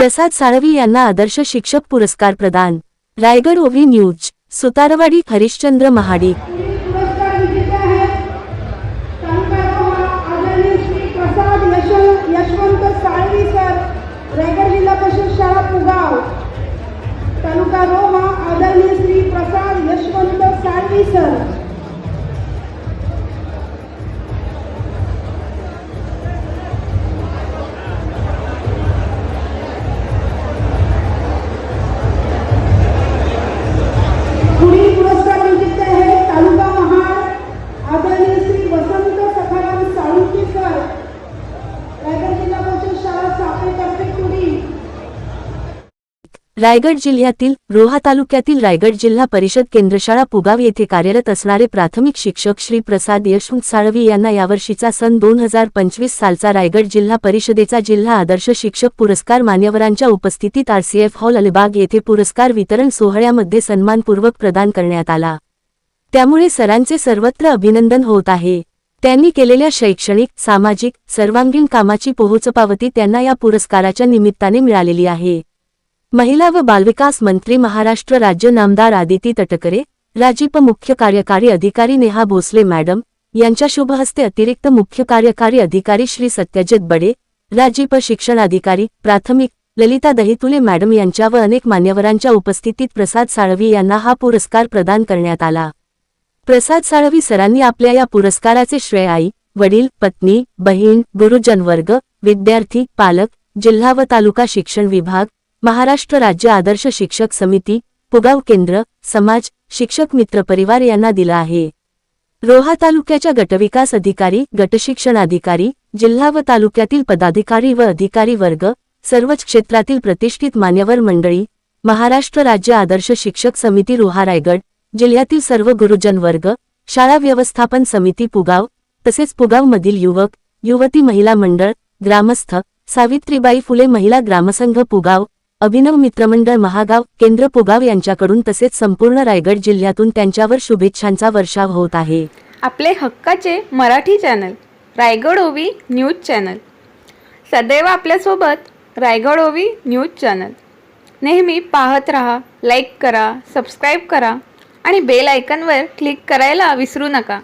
प्रसाद साळवी यांना आदर्श शिक्षक पुरस्कार प्रदान. Raigad OV news Sutarwadi Harishchandra Mahadik. Yashwant Salvi sir Raigad जिल्हा परिषद शाळा पुगाव तालुका आदरणीय श्री प्रसाद यशवंत रायगड जिल्ह्यातील रोहा तालुक्यातील रायगड जिल्हा परिषद केंद्रशाळा पुगाव येथे कार्यरत असणारे प्राथमिक शिक्षक श्री प्रसाद यशवंत साळवी यांना यावर्षीचा सन दोन हजार पंचवीस सालचा रायगड जिल्हा परिषदेचा जिल्हा आदर्श शिक्षक पुरस्कार मान्यवरांच्या उपस्थितीत आरसीएफ हॉल अलिबाग येथे पुरस्कार वितरण सोहळ्यामध्ये सन्मानपूर्वक प्रदान करण्यात आला. त्यामुळे सरांचे सर्वत्र अभिनंदन होत आहे. त्यांनी केलेल्या शैक्षणिक सामाजिक सर्वांगीण कामाची पोहोचपावती त्यांना या पुरस्काराच्या निमित्ताने मिळालेली आहे. महिला व बालविकास मंत्री महाराष्ट्र राज्य नामदार आदिती तटकरे राजीप मुख्य कार्यकारी अधिकारी नेहा भोसले मॅडम यांच्या शुभहस्ते अतिरिक्त मुख्य कार्यकारी अधिकारी श्री सत्यजित बडे राजीप शिक्षण अधिकारी प्राथमिक ललिता दहितुले मॅडम यांच्या व अनेक मान्यवरांच्या उपस्थितीत प्रसाद साळवी यांना हा पुरस्कार प्रदान करण्यात आला. प्रसाद साळवी सरांनी आपल्या या पुरस्काराचे श्रेय आई वडील पत्नी बहीण गुरुजनवर्ग विद्यार्थी पालक जिल्हा व तालुका शिक्षण विभाग महाराष्ट्र राज्य आदर्श शिक्षक समिती पुगाव केंद्र समाज शिक्षक मित्र परिवार यांना दिला आहे. रोहा तालुक्याच्या गटविकास अधिकारी गटशिक्षण अधिकारी जिल्हा व तालुक्यातील पदाधिकारी व अधिकारी वर्ग सर्वच क्षेत्रातील प्रतिष्ठित मान्यवर मंडळी महाराष्ट्र राज्य आदर्श शिक्षक समिती रोहा रायगड जिल्ह्यातील सर्व गुरुजन वर्ग शाळा व्यवस्थापन समिती पुगाव तसेच पुगावमधील युवक युवती महिला मंडळ ग्रामस्थ सावित्रीबाई फुले महिला ग्रामसंघ पुगाव अभिनव मित्रमंडळ महागाव केंद्र पुगाव यांच्याकडून तसेच संपूर्ण रायगड जिल्ह्यातून त्यांच्यावर शुभेच्छांचा वर्षाव होत आहे. आपले हक्काचे मराठी चॅनल रायगड ओवी न्यूज चॅनल. सदैव आपल्यासोबत रायगड ओवी न्यूज चॅनल. नेहमी पाहत रहा लाईक करा सबस्क्राईब करा आणि बेल आयकनवर क्लिक करायला विसरू नका.